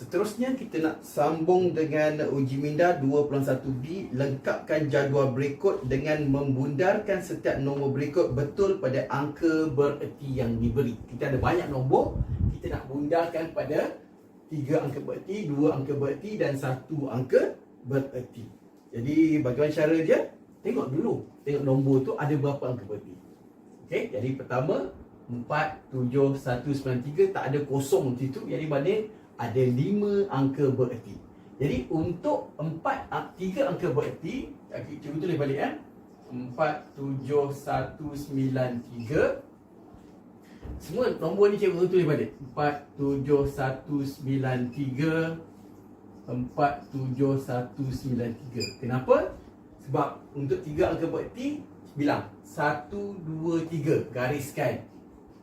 Seterusnya kita nak sambung dengan uji minda 2.1B Lengkapkan jadual berikut dengan membundarkan setiap nombor berikut betul pada angka bererti yang diberi. Kita ada banyak nombor Kita nak bundarkan pada 3 angka bererti, 2 angka bererti dan 1 angka bererti. Jadi bagaimana cara dia? Tengok dulu Tengok nombor tu ada berapa angka bererti. Okey, jadi pertama 4, 7, 1, 9, 3 Tak ada kosong di situ. Jadi mana ada 5 angka bererti. Jadi untuk 4, 3 angka bererti Cuba tulis balik eh. 4, 7, 1, 9, 3 Semua nombor ni cikgu tulis balik. 4, 7, 1, 9, 3 4, 7, 1, 9, 3 Kenapa? Sebab untuk 3 angka bererti Bilang. 1, 2, 3 Gariskan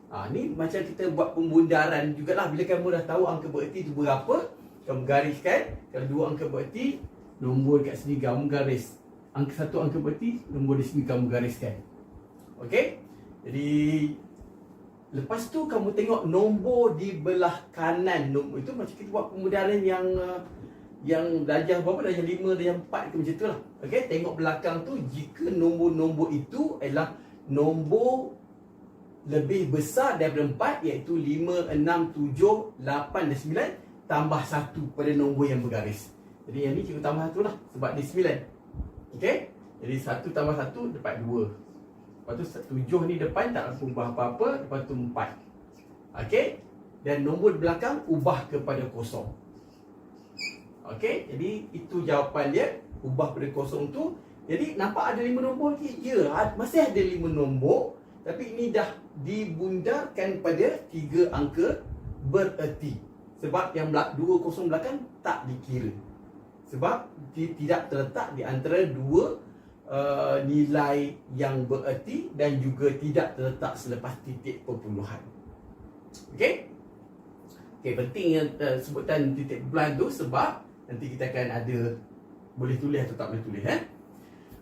Ha, ni macam kita buat pembundaran jugalah. Bila kamu dah tahu angka bererti tu berapa kamu gariskan. Kalau dua angka bererti nombor kat sini kamu garis. Angka satu angka bererti nombor di sini kamu gariskan. Okey? Jadi lepas tu kamu tengok nombor di belah kanan. Nombor itu macam kita buat pembundaran yang uh, yang darjah berapa? Darjah 5 darjah 4 ke macam tu lah. Okey? Tengok belakang tu jika nombor-nombor itu adalah nombor lebih besar daripada 4 iaitu 5, 6, 7, 8 dan 9 tambah 1 pada nombor yang bergaris. Jadi yang ni cikgu tambah 1 lah sebab dia 9. Okey? Jadi 1 tambah 1 dapat 2. Lepas tu 7 ni depan tak nak ubah apa-apa, lepas tu 4. Okey? Dan nombor belakang ubah kepada kosong. Okey? Jadi itu jawapan dia, ubah pada kosong tu. Jadi nampak ada 5 nombor lagi? Ya, masih ada 5 nombor tapi ini dah dibundarkan pada tiga angka bererti. Sebab yang dua kosong belakang tak dikira. Sebab dia tidak terletak di antara dua uh, nilai yang bererti dan juga tidak terletak selepas titik perpuluhan. Okey? Okey, penting yang uh, sebutan titik perpuluhan tu sebab nanti kita akan ada boleh tulis atau tak boleh tulis eh.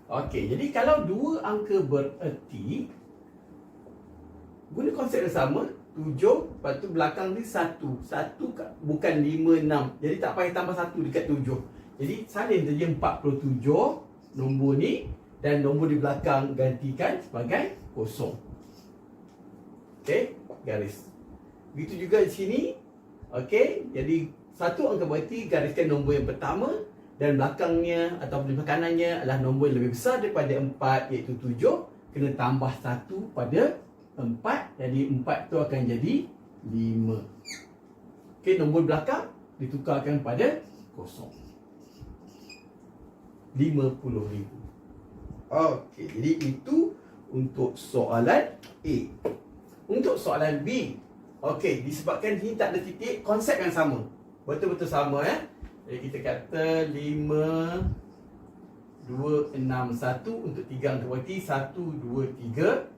Okey, jadi kalau dua angka bererti guna konsep yang sama tujuh lepas tu belakang ni satu. Satu bukan lima enam. Jadi tak payah tambah satu dekat tujuh. Jadi salin saja empat puluh tujuh nombor ni dan nombor di belakang gantikan sebagai kosong. Okey, garis. Begitu juga di sini. Okey, jadi satu angka berarti gariskan nombor yang pertama dan belakangnya atau di kanannya adalah nombor yang lebih besar daripada empat iaitu tujuh. Kena tambah satu pada 4 jadi 4 tu akan jadi 5 Okey nombor belakang ditukarkan pada kosong. 50 ribu. Okey jadi itu untuk soalan A. Untuk soalan B Okey disebabkan sini tak ada titik konsep yang sama. Betul-betul sama eh? Jadi kita kata 5 2, 6, 1 untuk 3 angka berarti 1, 2, 3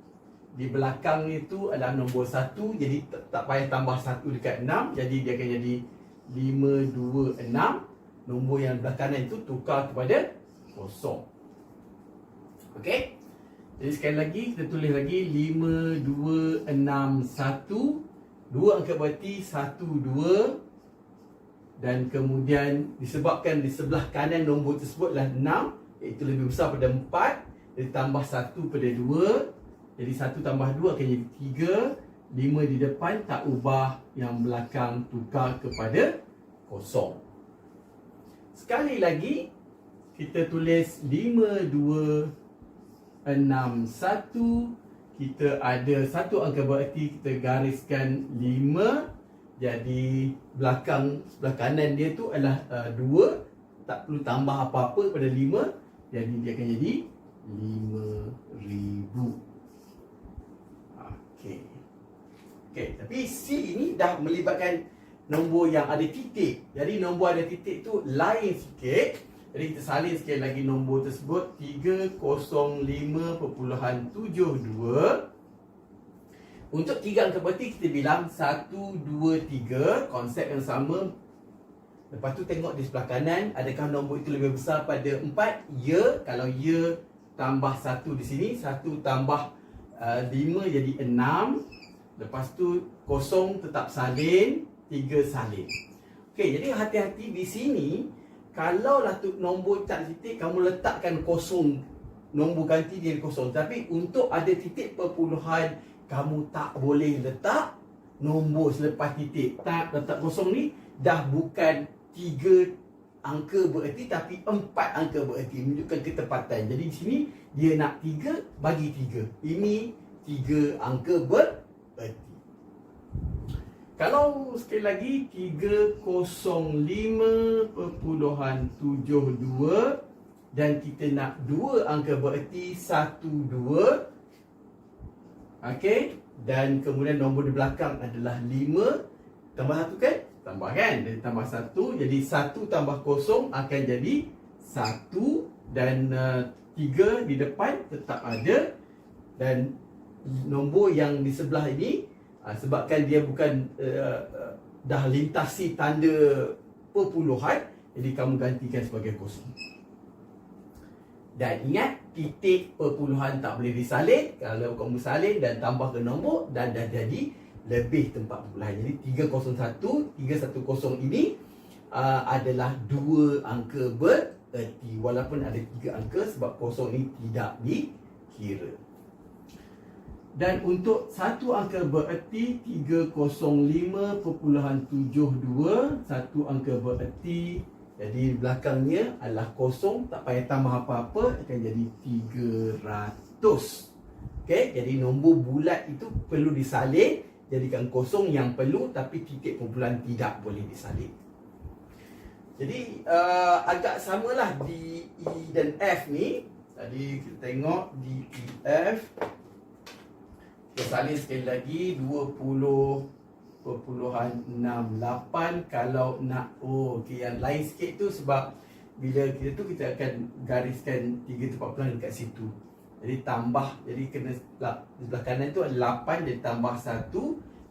di belakang itu adalah nombor 1 jadi tak, tak payah tambah 1 dekat 6 jadi dia akan jadi 5 2 6 nombor yang belah kanan itu tukar kepada kosong. Okey? Jadi sekali lagi kita tulis lagi 5 2 6 1 dua angka berarti 1 2 dan kemudian disebabkan di sebelah kanan nombor tersebut adalah 6 iaitu lebih besar pada 4 jadi tambah 1 pada 2 jadi satu tambah dua akan jadi tiga. Lima di depan tak ubah Yang belakang tukar kepada kosong. Sekali lagi Kita tulis lima dua enam satu. Kita ada satu angka berarti kita gariskan lima. Jadi belakang sebelah kanan dia tu adalah uh, dua. Tak perlu tambah apa-apa pada lima. Jadi dia akan jadi lima ribu Okey. Okey, tapi C ini dah melibatkan nombor yang ada titik. Jadi nombor ada titik tu lain sikit. Jadi kita salin sekali lagi nombor tersebut 305.72 Untuk tiga angka berarti kita bilang 1, 2, 3 Konsep yang sama Lepas tu tengok di sebelah kanan Adakah nombor itu lebih besar pada 4? Ya Kalau ya tambah 1 di sini 1 tambah uh, 5 jadi 6 Lepas tu kosong tetap salin 3 salin. Okey, jadi hati-hati di sini kalau lah tu nombor tak titik kamu letakkan kosong. Nombor ganti dia kosong. Tapi untuk ada titik perpuluhan kamu tak boleh letak nombor selepas titik. Tak letak kosong ni dah bukan tiga angka bererti tapi empat angka bererti. Menunjukkan ketepatan. Jadi di sini dia nak tiga bagi tiga. Ini tiga angka bererti kalau sekali lagi 305.72 dan kita nak dua angka bererti 12 Okey dan kemudian nombor di belakang adalah 5 tambah 1 kan? Tambah kan? Jadi tambah 1 jadi 1 tambah 0 akan jadi 1 dan uh, 3 di depan tetap ada dan nombor yang di sebelah ini ha, sebabkan dia bukan uh, uh, dah lintasi tanda perpuluhan jadi kamu gantikan sebagai kosong. Dan ingat titik perpuluhan tak boleh disalin. Kalau kamu salin dan tambah ke nombor dan dah jadi lebih tempat perpuluhan. Jadi 301 310 ini uh, adalah dua angka bererti walaupun ada tiga angka sebab kosong ini tidak dikira dan untuk satu angka bererti 305.72 Satu angka bererti Jadi belakangnya adalah kosong Tak payah tambah apa-apa Akan jadi 300 Okay, jadi nombor bulat itu perlu disalin Jadikan kosong yang perlu Tapi titik kumpulan tidak boleh disalin. Jadi uh, agak samalah di E dan F ni. Tadi kita tengok di E, F kita salin sekali lagi 20.68 kalau nak oh okey yang lain sikit tu sebab bila kita tu kita akan gariskan tiga tempat pulang dekat situ. Jadi tambah jadi kena lah, sebelah kanan tu ada 8 jadi tambah 1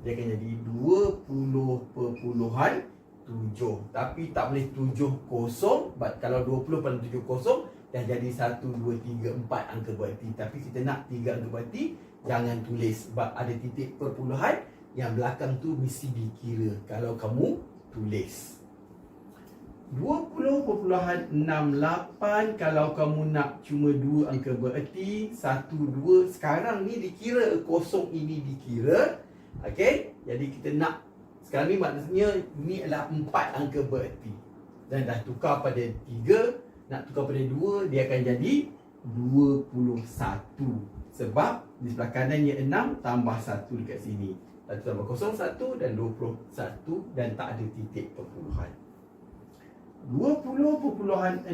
dia akan jadi 20.7 tapi tak boleh 7 kosong kalau 20 pada 7 kosong dah jadi 1 2 3 4 angka berarti tapi kita nak 3 angka berarti jangan tulis. Sebab ada titik perpuluhan yang belakang tu mesti dikira. Kalau kamu tulis. 20.68 kalau kamu nak cuma dua angka bererti 1 2 sekarang ni dikira kosong ini dikira. Okey? Jadi kita nak sekarang ni maknanya ni adalah empat angka bererti dan dah tukar pada 3 nak tukar pada 2 dia akan jadi 21 sebab di sebelah kanannya 6 tambah 1 dekat sini. 1 tambah 0 1 dan 21 dan tak ada titik perpuluhan. 20.68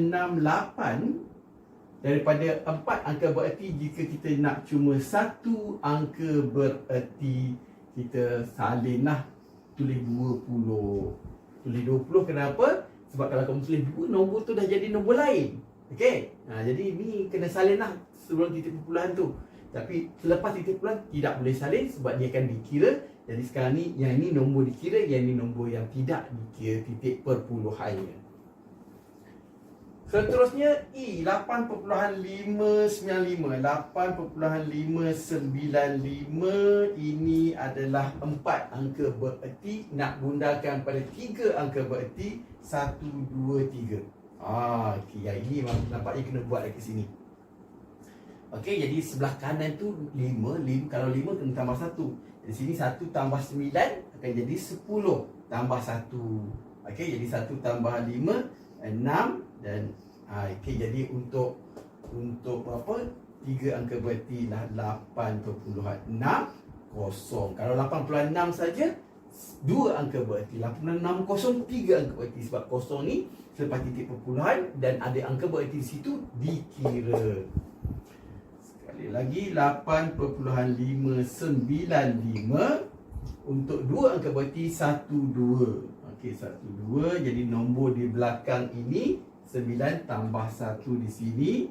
daripada 4 angka bererti jika kita nak cuma satu angka bererti kita salinlah tulis 20. Tulis 20 kenapa? Sebab kalau kamu tulis 2 nombor tu dah jadi nombor lain. Okey. Ha, jadi ni kena salinlah sebelum titik perpuluhan tu. Tapi selepas titik pulang tidak boleh salin sebab dia akan dikira. Jadi sekarang ni yang ini nombor dikira, yang ini nombor yang tidak dikira titik perpuluhannya. Seterusnya E 8.595 8.595 ini adalah empat angka bererti nak gundakan pada tiga angka bererti 1 2 3. Ah, okey, yang ini nampaknya kena buat lagi sini. Okey, jadi sebelah kanan tu 5, 5 kalau 5 kena tambah 1. Di sini 1 tambah 9 akan jadi 10 tambah 1. Okey, jadi 1 tambah 5 6 dan ha, okey jadi untuk untuk apa? 3 angka berarti lah 8.6 kosong. Kalau 8.6 saja dua angka berarti 86 kosong 3 angka berarti sebab kosong ni selepas titik perpuluhan dan ada angka berarti di situ dikira. Sekali lagi 8.595 untuk dua angka berarti 12. Okey 12 jadi nombor di belakang ini 9 tambah 1 di sini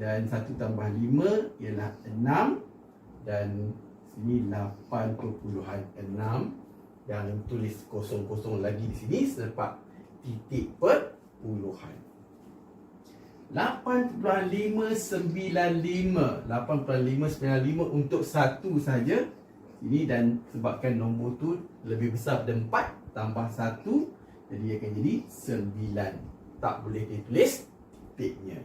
dan 1 tambah 5 ialah 6 dan sini 8.6 dan tulis kosong-kosong lagi di sini selepas titik perpuluhan. 8.595 8.595 untuk satu saja ini dan sebabkan nombor tu lebih besar daripada 4 tambah 1 Jadi dia akan jadi 9. Tak boleh ditulis titiknya.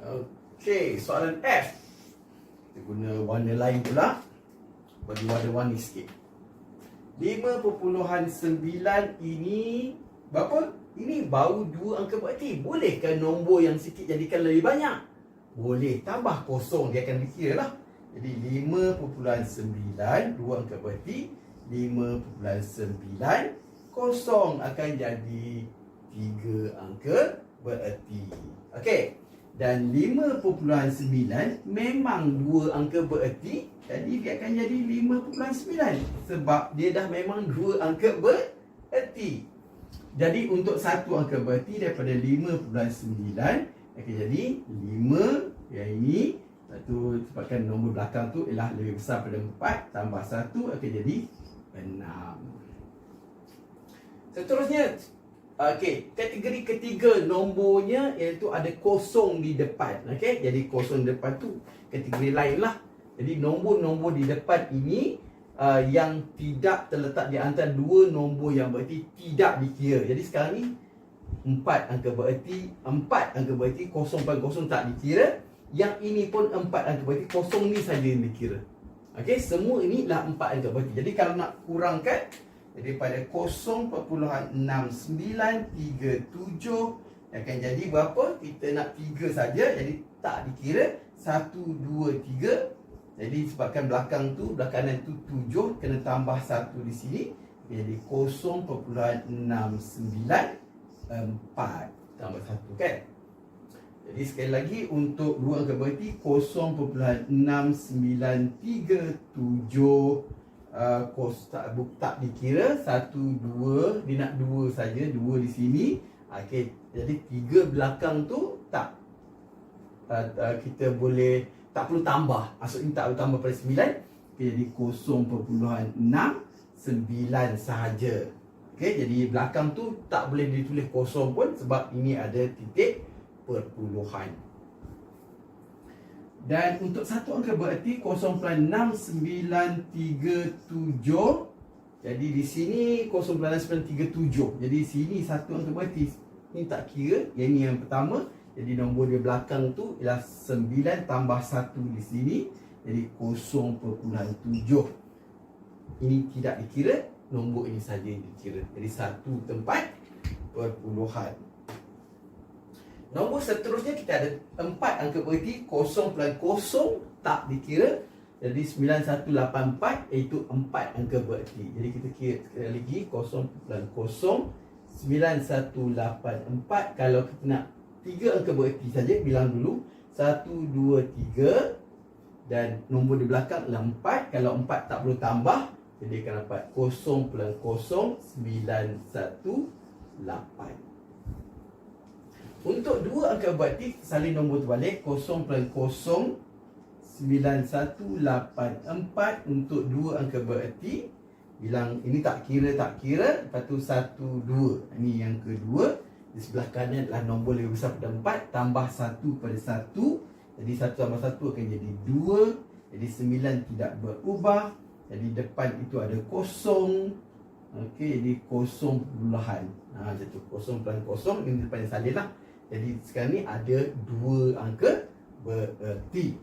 Okey, soalan F. Kita guna warna lain pula. Bagi warna-warni sikit. 5.9 ini berapa? Ini baru dua angka berarti. Bolehkah nombor yang sikit jadikan lebih banyak? Boleh. Tambah kosong dia akan dikira lah. Jadi 5.9 dua angka berarti 5.9 kosong akan jadi tiga angka bererti. Okey. Dan 5.9 memang dua angka bererti. Jadi dia akan jadi 5.9 sebab dia dah memang dua angka bererti. Jadi untuk satu angka bererti daripada 5.9 akan jadi 5 yang ini satu sebabkan nombor belakang tu ialah lebih besar daripada 4 tambah 1 akan jadi 6. Seterusnya okey, kategori ketiga nombornya iaitu ada kosong di depan. Okey, jadi kosong depan tu kategori lain lah. Jadi nombor-nombor di depan ini uh, yang tidak terletak di antara dua nombor yang berarti tidak dikira. Jadi sekarang ni empat angka berarti empat angka berarti kosong pada kosong tak dikira yang ini pun empat angka berarti kosong ni saja yang dikira. Okey, semua ini lah empat angka berarti. Jadi kalau nak kurangkan daripada 0.6937 akan jadi berapa? Kita nak tiga saja jadi tak dikira. Satu, dua, tiga. Jadi sebabkan belakang tu, belakang tu tujuh kena tambah satu di sini. Jadi 0.69 empat tambah satu kan? Jadi sekali lagi untuk dua angka berarti 0.6937 uh, kos tak buk tak dikira. Satu dua dia nak dua saja dua di sini. Okey jadi tiga belakang tu tak. Uh, uh, kita boleh tak perlu tambah. Maksudnya tak perlu tambah pada sembilan. Okay, jadi 0.69 sahaja. Okey jadi belakang tu tak boleh ditulis kosong pun sebab ini ada titik perpuluhan. Dan untuk satu angka berarti 0.6937 Jadi di sini 0.6937 Jadi sini satu angka berarti Ini tak kira Yang ini yang pertama. Jadi nombor di belakang tu Ialah 9 tambah 1 di sini. Jadi 0.7 Ini tidak dikira Nombor ini saja dikira. Jadi satu tempat Perpuluhan Nombor seterusnya kita ada empat angka berarti kosong pelan kosong tak dikira. Jadi 9184 iaitu empat angka berarti. Jadi kita kira sekali lagi kosong pelan kosong 9184 kalau kita nak tiga angka berarti saja bilang dulu. 1 2 3 dan nombor di belakang adalah 4 kalau 4 tak perlu tambah jadi akan dapat kosong pelan kosong 918 untuk dua angka berarti salin nombor terbalik 0.09184 untuk dua angka berarti bilang ini tak kira tak kira. Lepas tu satu dua. Ini yang kedua. Di sebelah kanan adalah nombor lebih besar pada empat. Tambah satu pada satu. Jadi satu tambah satu akan jadi dua. Jadi sembilan tidak berubah. Jadi depan itu ada kosong. Okey, jadi kosong puluhan. Ha, macam tu. Kosong pelan kosong. Ini depan yang salin lah. Jadi sekarang ni ada dua angka bererti.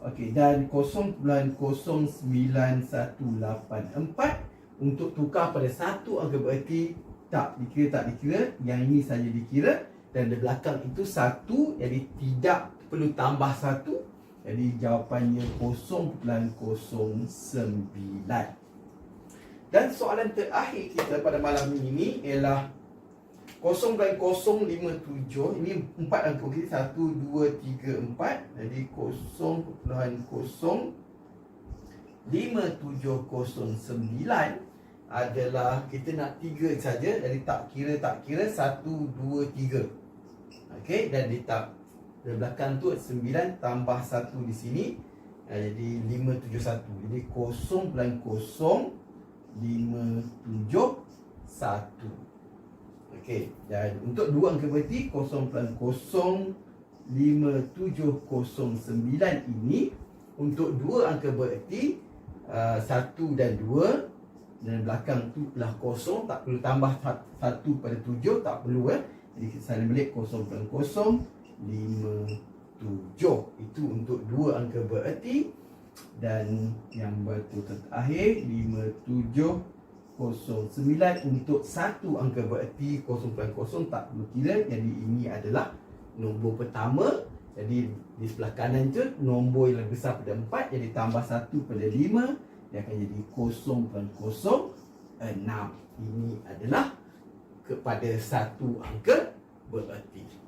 Okey dan 0.09184 untuk tukar pada satu angka bererti tak dikira tak dikira. Yang ini saja dikira. Dan di belakang itu satu jadi tidak perlu tambah satu. Jadi jawapannya 0.09 dan soalan terakhir kita pada malam ini ialah 0.057 ini empat angka okey 1 2 3 4 jadi 0.5709 adalah kita nak tiga saja. Jadi tak kira tak kira 1 2 3 okey dan di tak di belakang tu 9 tambah 1 di sini jadi 571 jadi 0.057 Okey, dan untuk dua angka berarti 0.05709 ini untuk dua angka berarti uh, satu dan dua dan belakang tu telah kosong tak perlu tambah sat- satu pada tujuh tak perlu eh. Jadi salin balik kosong per kosong lima tujuh. Itu untuk dua angka bererti dan yang batu terakhir lima tujuh kosong sembilan untuk satu angka bererti kosong per kosong tak perlu kira jadi ini adalah nombor pertama jadi di sebelah kanan tu nombor yang lebih besar pada 4 jadi tambah 1 pada 5 dia akan jadi 0.06 ini adalah kepada satu angka bererti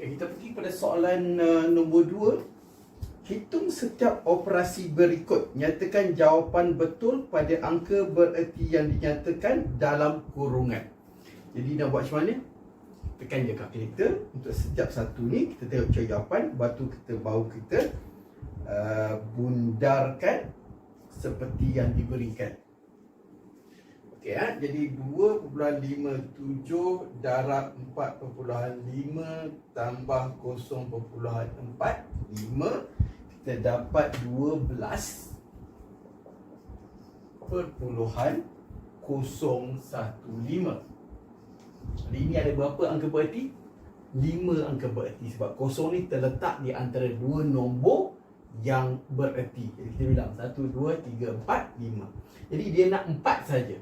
Okay, kita pergi pada soalan uh, nombor 2 Hitung setiap operasi berikut. Nyatakan jawapan betul pada angka bererti yang dinyatakan dalam kurungan. Jadi nak buat macam mana? Tekan je kalkulator Untuk setiap satu ni Kita tengok jawapan. Lepas tu kita baru kita uh, Bundarkan Seperti yang diberikan Okey ha? Jadi 2.57 darab 4.5 tambah 0.45 kita dapat 12 perpuluhan 015 Jadi ini ada berapa angka bererti? 5 angka bererti sebab kosong ni terletak di antara dua nombor yang bererti. Jadi kita bilang 1, 2, 3, 4, 5 Jadi dia nak 4 saja.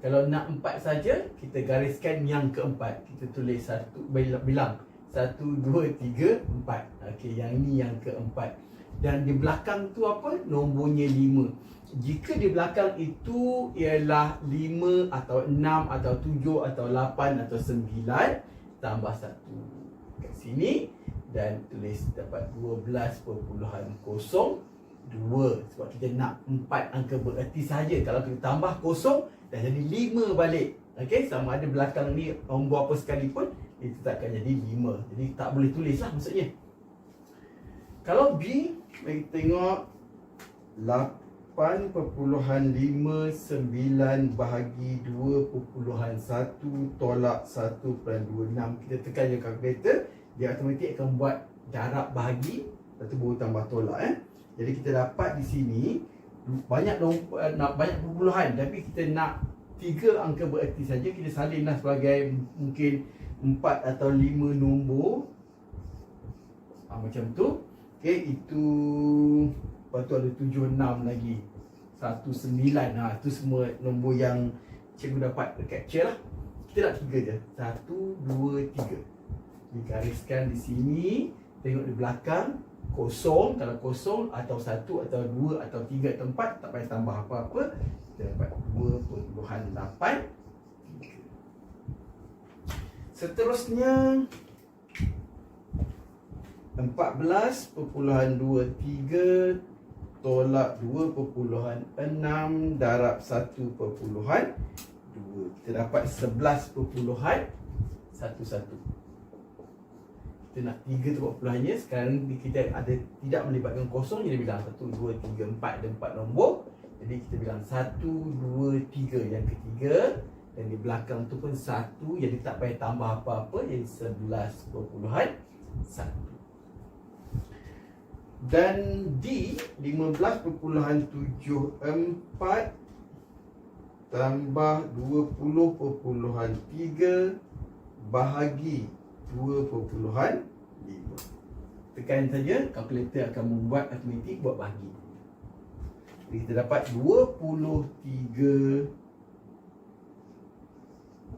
Kalau nak 4 saja kita gariskan yang keempat. Kita tulis satu bilang 1, 2, 3, 4 Okey, yang ini yang keempat. Dan di belakang tu apa? Nombornya 5. Jika di belakang itu ialah 5 atau 6 atau 7 atau 8 atau 9 tambah 1 kat sini dan tulis dapat 12.02 sebab kita nak 4 angka bererti saja kalau kita tambah kosong dah jadi 5 balik. Okey sama ada belakang ni nombor apa sekalipun itu tak akan jadi 5 jadi tak boleh tulis lah maksudnya. Kalau B Mari tengok 8.59 bahagi 2.1 tolak 1.26 Kita tekan je kalkulator Dia automatik akan buat darab bahagi Lepas tu baru tambah tolak eh. Jadi kita dapat di sini banyak nombor, nak banyak perpuluhan. Tapi kita nak tiga angka bererti saja kita salinlah sebagai mungkin empat atau lima nombor. Ha, macam tu. Okay, itu Lepas tu ada tujuh enam lagi. Satu sembilan ha, Itu semua nombor yang Cikgu dapat capture lah. Kita nak tiga je. Satu, dua, tiga Digariskan di sini Tengok di belakang Kosong Kalau kosong Atau satu Atau dua Atau tiga Atau empat Tak payah tambah apa-apa Kita dapat dua perpuluhan lapan. Seterusnya 14.23 tolak 2.6 darab 1.2 kita dapat 11.11 kita nak 3 tu perpuluhannya sekarang kita ada tidak melibatkan kosong jadi bilang 1, 2, 3, 4 ada 4 nombor. Jadi kita bilang 1, 2, 3 yang ketiga dan di belakang tu pun 1 jadi tak payah tambah apa-apa jadi 11.1 dan D 15.74 tambah 20.3 bahagi 2.5 tekan saja kalkulator akan membuat automatik buat bahagi jadi kita dapat 23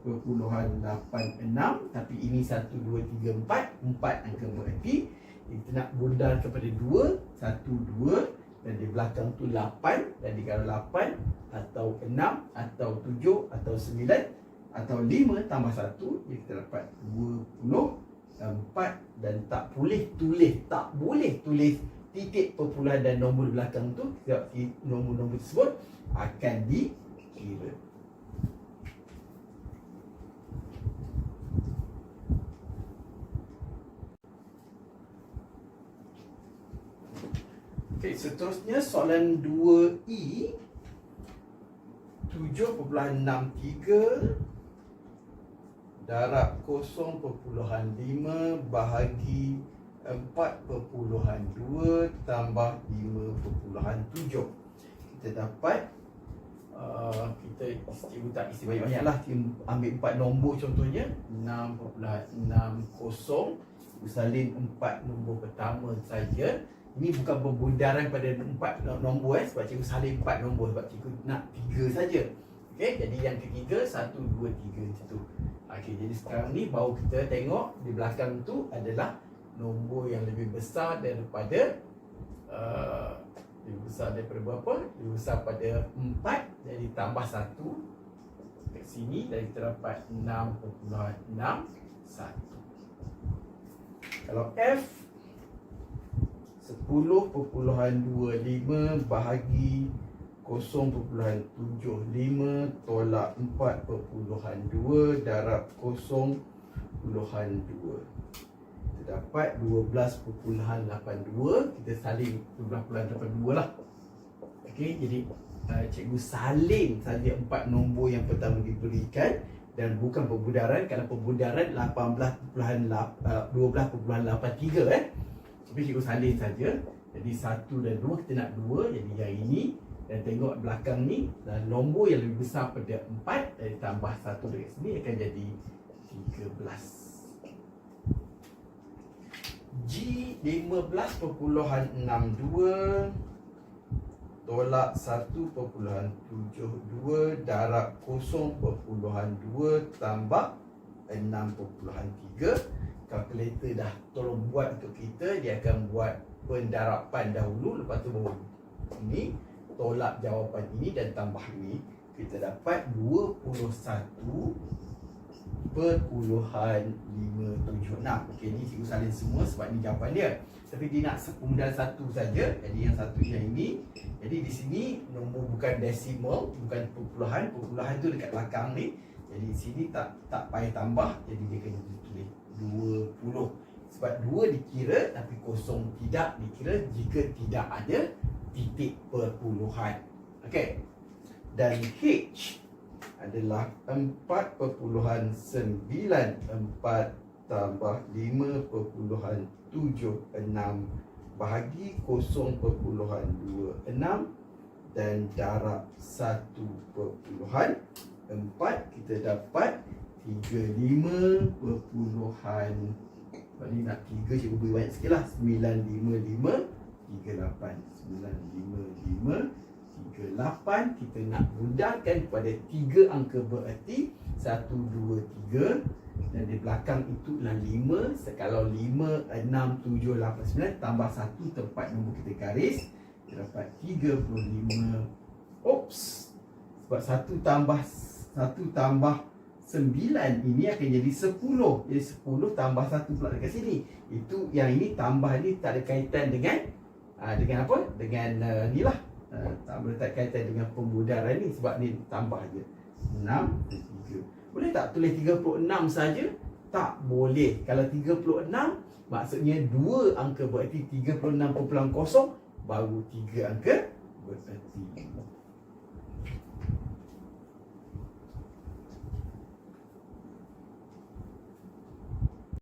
0.86 tapi ini 1 2 3 4 4 angka berarti kita nak bundar kepada 2 1 2 dan di belakang tu 8 dan di kalau 8 atau 6 atau 7 atau 9 atau 5 tambah 1 kita dapat 20 4 dan tak boleh tulis tak boleh tulis titik perpuluhan dan nombor belakang tu sebab nombor-nombor tersebut akan dikira. Okey, seterusnya soalan 2E 7.63 darab 0.5 bahagi 4.2 tambah 5.7 kita dapat uh, kita cikgu tak isi banyak-banyak lah Cikgu ambil 4 nombor contohnya. 6.60 Cikgu salin 4 nombor pertama saja. Ini bukan pembundaran pada 4 nombor eh, sebab cikgu salin 4 nombor sebab cikgu nak 3 saja Okey, jadi yang ketiga 1, 2, 3 macam tu. Okey, jadi sekarang ni baru kita tengok di belakang tu adalah nombor yang lebih besar daripada uh, lebih besar daripada berapa? Lebih besar pada 4 jadi tambah 1 kat sini dan kita dapat 6.61 kalau F 10.25 bahagi 0.75 tolak 4.2 darab 0.2 kita dapat 12.82 kita salin 12.82 lah. Okey, jadi uh, cikgu salin saja empat nombor yang pertama diberikan dan bukan pembudaran kalau pembudaran 18.12.83 uh, eh. Tapi cikgu salin saja. Jadi satu dan dua kita nak dua. Jadi yang ini dan tengok belakang ni dan nombor yang lebih besar pada 4 dan tambah 1 dekat sini akan jadi 13 G 15.62 tolak 1.72 darab 0.2 tambah 6.3 kalkulator dah tolong buat untuk kita dia akan buat pendarapan dahulu lepas tu baru ini tolak jawapan ini dan tambah ini kita dapat 21 perpuluhan 576 Okey ni cikgu salin semua sebab ni jawapan dia. Tapi dia nak kemudian satu saja. Jadi yang satu yang ini jadi di sini nombor bukan desimal bukan perpuluhan. Perpuluhan tu dekat belakang ni. Jadi di sini tak tak payah tambah. Jadi dia kena tulis 20 sebab 2 dikira tapi kosong tidak dikira jika tidak ada titik perpuluhan. Okey. Dan H adalah 4.94 tambah 5.76 bahagi 0.26 dan darab 1.4 kita dapat 35 perpuluhan. Sebab ni nak 3 cikgu beri banyak sikit lah. 955 38 kita nak mudahkan kepada 3 angka bererti 1, 2, 3 dan di belakang itu adalah 5 Sekalau 5, 6, 7, 8, 9 Tambah 1 tempat nombor kita garis. Kita dapat 35 Oops. Sebab 1 tambah 1 tambah 9 ini akan jadi 10 Jadi 10 tambah 1 pula dekat sini. Itu yang ini tambah ni tak ada kaitan dengan uh, dengan apa? Dengan uh, ni lah. Uh, tak boleh tak kaitan dengan pemudaran ni sebab ni tambah je. 6 dan 3. Boleh tak tulis 36 saja? Tak boleh. Kalau 36 maksudnya 2 angka berarti 36.0 baru 3 angka berarti